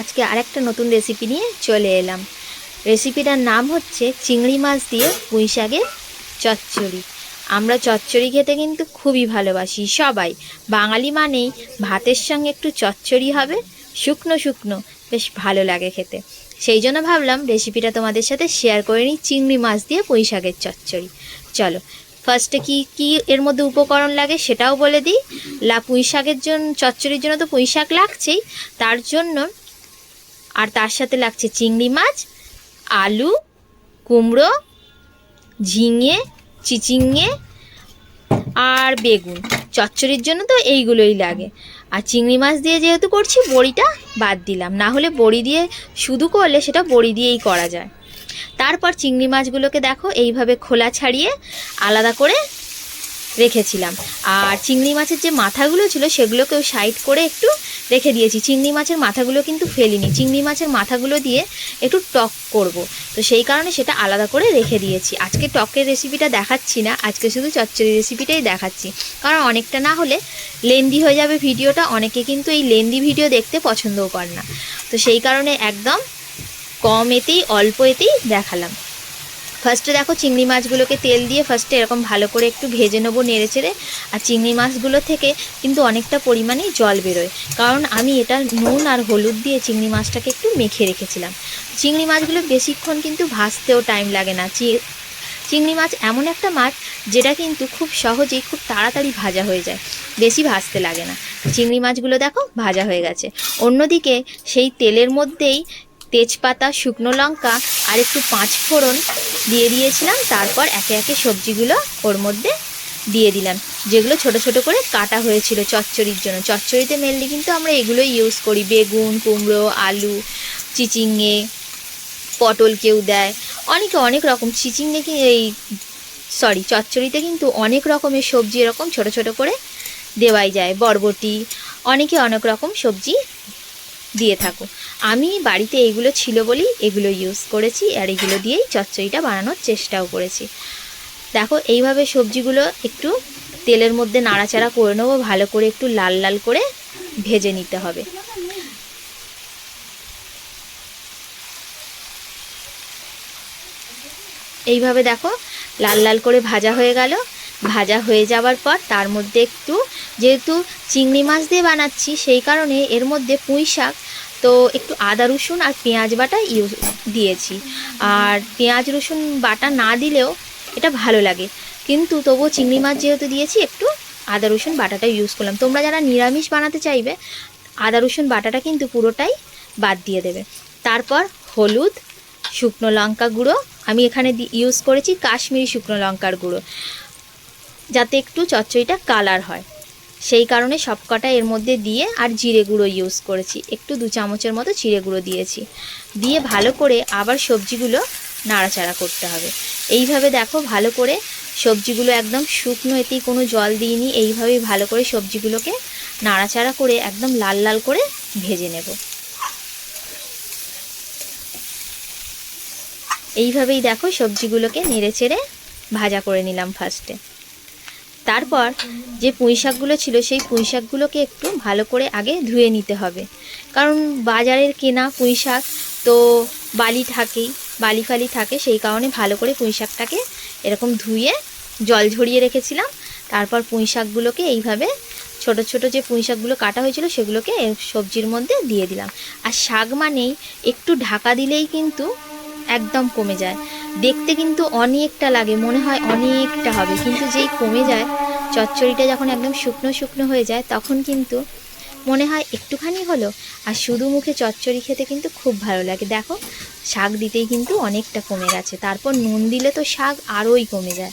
আজকে আরেকটা নতুন রেসিপি নিয়ে চলে এলাম। রেসিপিটার নাম হচ্ছে চিংড়ি মাছ দিয়ে পুঁই শাকের চচ্চড়ি। আমরা চচ্চড়ি খেতে কিন্তু খুবই ভালোবাসি সবাই। বাঙালি মানেই ভাতের সঙ্গে একটু চচ্চড়ি হবে, শুকনো শুকনো, বেশ ভালো লাগে খেতে। সেই জন্য ভাবলাম রেসিপিটা তোমাদের সাথে শেয়ার করে নিই চিংড়ি মাছ দিয়ে পুঁই শাকের চচ্চড়ি। চলো ফার্স্টে কি কি এর মধ্যে উপকরণ লাগে সেটাও বলে দিই। লা, পুঁই শাকের জন্য চচ্চড়ির জন্য তো পুঁই শাক লাগছেই। তার জন্য আর তার সাথে লাগছে চিংড়ি মাছ, আলু, কুমড়ো, ঝিঙে, চিচিঙে আর বেগুন। চচ্চড়ির জন্য তো এইগুলোই লাগে। আর চিংড়ি মাছ দিয়ে যেহেতু করছি, বড়িটা বাদ দিলাম। না হলে বড়ি দিয়ে শুধু করলে সেটা বড়ি দিয়েই করা যায়। তারপর চিংড়ি মাছগুলোকে দেখো, এইভাবে খোলা ছাড়িয়ে আলাদা করে রেখেছিলাম। আর চিংড়ি মাছের যে মাথাগুলো ছিল সেগুলোকেও সাইড করে একটু রেখে দিয়েছি। চিংড়ি মাছের মাথাগুলো কিন্তু ফেলিনি। চিংড়ি মাছের মাথাগুলো দিয়ে একটু টক করব। তো সেই কারণে সেটা আলাদা করে রেখে দিয়েছি। আজকে টকের রেসিপিটা দেখাচ্ছি না, আজকে শুধু চচ্চড়ি রেসিপিটাই দেখাচ্ছি। কারণ অনেকটা না হলে লেন্দি হয়ে যাবে ভিডিওটা। অনেকে কিন্তু এই লেন্দি ভিডিও দেখতে পছন্দও করে না। তো সেই কারণে একদম কম এতেই, অল্প এতেই দেখালাম। ফার্স্টে দেখো চিংড়ি মাছগুলোকে তেল দিয়ে ফার্স্টে এরকম ভালো করে একটু ভেজে নেব নেড়ে চেড়ে। আর চিংড়ি মাছগুলো থেকে কিন্তু অনেকটা পরিমাণেই জল বেরোয়। কারণ আমি এটা নুন আর হলুদ দিয়ে চিংড়ি মাছটাকে একটু মেখে রেখেছিলাম। চিংড়ি মাছগুলো বেশিক্ষণ কিন্তু ভাজতেও টাইম লাগে না। চি, চিংড়ি মাছ এমন একটা মাছ যেটা কিন্তু খুব সহজেই খুব তাড়াতাড়ি ভাজা হয়ে যায়। বেশি ভাজতে লাগে না। চিংড়ি মাছগুলো দেখো ভাজা হয়ে গেছে। অন্যদিকে সেই তেলের মধ্যেই তেজপাতা, শুকনো লঙ্কা আর একটু পাঁচ ফোড়ন দিয়ে দিয়েছিলাম। তারপর একে একে সবজিগুলো ওর মধ্যে দিয়ে দিলাম। যেগুলো ছোট ছোট করে কাটা হয়েছিল চচ্চড়ির জন্য। চচ্চড়িতে মেনলি কিন্তু আমরা এগুলোই ইউজ করি। বেগুন, কুমড়ো, আলু চিচিঙে পটল কেউ দেয়। অনেকে অনেক রকম চিচিঙে কি এই সরি চচ্চড়িতে কিন্তু অনেক রকমের সবজি এরকম ছোট ছোট করে দেওয়াই যায়। বরবটি, অনেকে অনেক রকম সবজি দিয়ে থাকো। আমি বাড়িতে এইগুলো ছিল বলেই এগুলো ইউজ করেছি আর এগুলো দিয়েই চচ্চড়িটা বানানোর চেষ্টাও করেছি। দেখো, এইভাবে সবজিগুলো একটু তেলের মধ্যে নাড়াচাড়া করে নেব, ভালো করে একটু লাল লাল করে ভেজে নিতে হবে। এইভাবে দেখো, লাল লাল করে ভাজা হয়ে গেল। ভাজা হয়ে যাওয়ার পর তার মধ্যে একটু, যেহেতু চিংড়ি মাছ দিয়ে বানাচ্ছি, সেই কারণে এর মধ্যে পুঁই শাক, তো একটু আদা রসুন আর পেঁয়াজ বাটা ইউজ দিয়েছি। আর পেঁয়াজ রসুন বাটা না দিলেও এটা ভালো লাগে। কিন্তু তবুও চিংড়ি মাছ যেহেতু দিয়েছি, একটু আদা রসুন বাটাটা ইউজ করলাম। তোমরা যারা নিরামিষ বানাতে চাইবে, আদা রসুন বাটাটা কিন্তু পুরোটাই বাদ দিয়ে দেবে। তারপর হলুদ, শুকনো লঙ্কা গুঁড়ো, আমি এখানে ইউজ করেছি কাশ্মীরি শুকনো লঙ্কার গুঁড়ো। যাতে একটু চচ্চড়িটা কালার হয়। সেই কারণে সবকটা এর মধ্যে দিয়ে আর জিরে গুঁড়ো ইউজ করেছি। একটু দু চামচের মতো জিরে গুঁড়ো দিয়েছি। দিয়ে ভালো করে আবার সবজিগুলো নাড়াচাড়া করতে হবে। এইভাবে দেখো ভালো করে সবজিগুলো একদম শুকনো, এতেই কোনো জল দিইনি। এইভাবেই ভালো করে সবজিগুলোকে নাড়াচাড়া করে একদম লাল লাল করে ভেজে নেব। এইভাবেই দেখো সবজিগুলোকে নেড়ে চেড়ে ভাজা করে নিলাম ফার্স্টে তারপর যে পুঁই শাকগুলো ছিল, সেই পুঁই শাকগুলোকে একটু ভালো করে আগে ধুয়ে নিতে হবে। কারণ বাজারের কেনা পুঁই শাক তো বালি থাকেই, বালি ফালি থাকে, সেই কারণে ভালো করে পুঁই শাকটাকে এরকম ধুয়ে জল ঝরিয়ে রেখেছিলাম। তারপর পুঁই শাকগুলোকে এইভাবে ছোট ছোট যে পুঁই শাকগুলো কাটা হয়েছিল, সেগুলোকে সবজির মধ্যে দিয়ে দিলাম। আর শাক মানেই একটু ঢাকা দিলেই কিন্তু একদম কমে যায়। দেখতে কিন্তু অনেকটা লাগে, মনে হয় অনেকটা হবে। কিন্তু যেই কমে যায়, চচ্চড়িটা যখন একদম শুকনো শুকনো হয়ে যায়, তখন কিন্তু মনে হয় একটুখানি হলো। আর শুধু মুখে চচ্চড়ি খেতে কিন্তু খুব ভালো লাগে। দেখো, শাক দিতেই কিন্তু অনেকটা কমে গেছে। তারপর নুন দিলে তো শাক আরোই কমে যায়।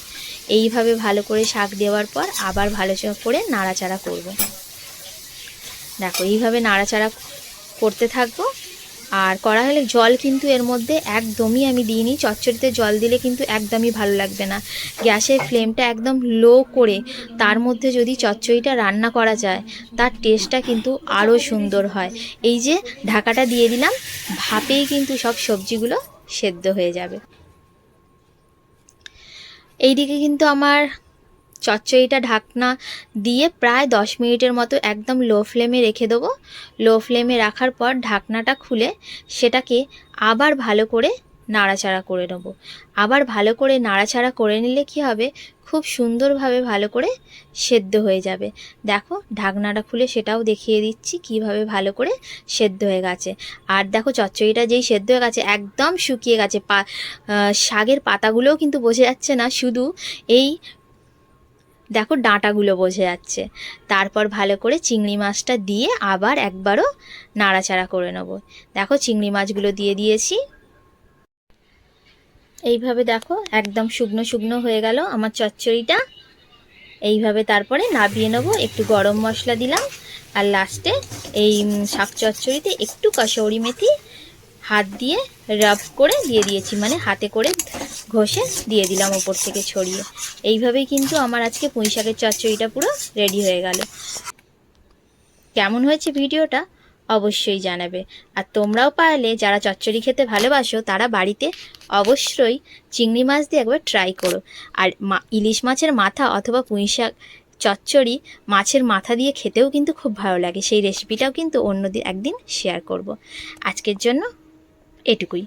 এইভাবে ভালো করে শাক দেওয়ার পর আবার ভালো করে নাড়াচাড়া করব। দেখো, এইভাবে নাড়াচাড়া করতে থাকব। আর করা হলে জল কিন্তু এর মধ্যে একদমই আমি দিইনি। চচ্চড়িতে জল দিলে কিন্তু একদমই ভালো লাগবে না। গ্যাসের ফ্লেমটা একদম লো করে তার মধ্যে যদি চচ্চড়িটা রান্না করা যায়, তার টেস্টটা কিন্তু আরও সুন্দর হয়। এই যে ঢাকাটা দিয়ে দিলাম, ভাপেই কিন্তু সব সবজিগুলো সেদ্ধ হয়ে যাবে। এইদিকে কিন্তু আমার চচ্চড়িটা ঢাকনা দিয়ে প্রায় দশ মিনিটের মতো একদম লো ফ্লেমে রেখে দেবো। লো ফ্লেমে রাখার পর ঢাকনাটা খুলে সেটাকে আবার ভালো করে নাড়াচাড়া করে নেব। আবার ভালো করে নাড়াচাড়া করে নিলে কি হবে? খুব সুন্দরভাবে ভালো করে সেদ্ধ হয়ে যাবে। দেখো, ঢাকনাটা খুলে সেটাও দেখিয়ে দিচ্ছি কীভাবে ভালো করে সেদ্ধ হয়ে গেছে। আর দেখো, চচ্চড়িটা যেই সেদ্ধ হয়ে গেছে, একদম শুকিয়ে গেছে। পা শাকের পাতাগুলোও কিন্তু বোঝা যাচ্ছে না। শুধু এই দেখো ডাঁটাগুলো বোঝা যাচ্ছে। তারপর ভালো করে চিংড়ি মাছটা দিয়ে আবার একবারও নাড়াচাড়া করে নেব। দেখো চিংড়ি মাছগুলো দিয়ে দিয়েছি। এইভাবে দেখো একদম শুকনো শুকনো হয়ে গেল আমার চচ্চড়িটা। এইভাবে তারপরে নাবিয়ে নেব, একটু গরম মশলা দিলাম আর লাস্টে এই শাক চচ্চড়িতে একটু কসৌরি মেথি হাত দিয়ে রাব করে দিয়ে দিয়েছি। মানে হাতে করে ঘষে দিয়ে দিলাম ওপর থেকে ছড়িয়ে। এইভাবেই কিন্তু আমার আজকে পুঁই শাকের চচ্চড়িটা পুরো রেডি হয়ে গেল। কেমন হয়েছে ভিডিওটা? অবশ্যই জানাবে। আর তোমরাও পারলে যারা চচ্চড়ি খেতে ভালোবাসো, তারা বাড়িতে অবশ্যই চিংড়ি মাছ দিয়ে একবার ট্রাই করো। আর ইলিশ মাছের মাথা অথবা পুঁই শাক চচ্চড়ি মাছের মাথা দিয়ে খেতেও কিন্তু খুব ভালো লাগে। সেই রেসিপিটাও কিন্তু অন্য দিন একদিন শেয়ার করব। আজকের জন্য এটুকুই।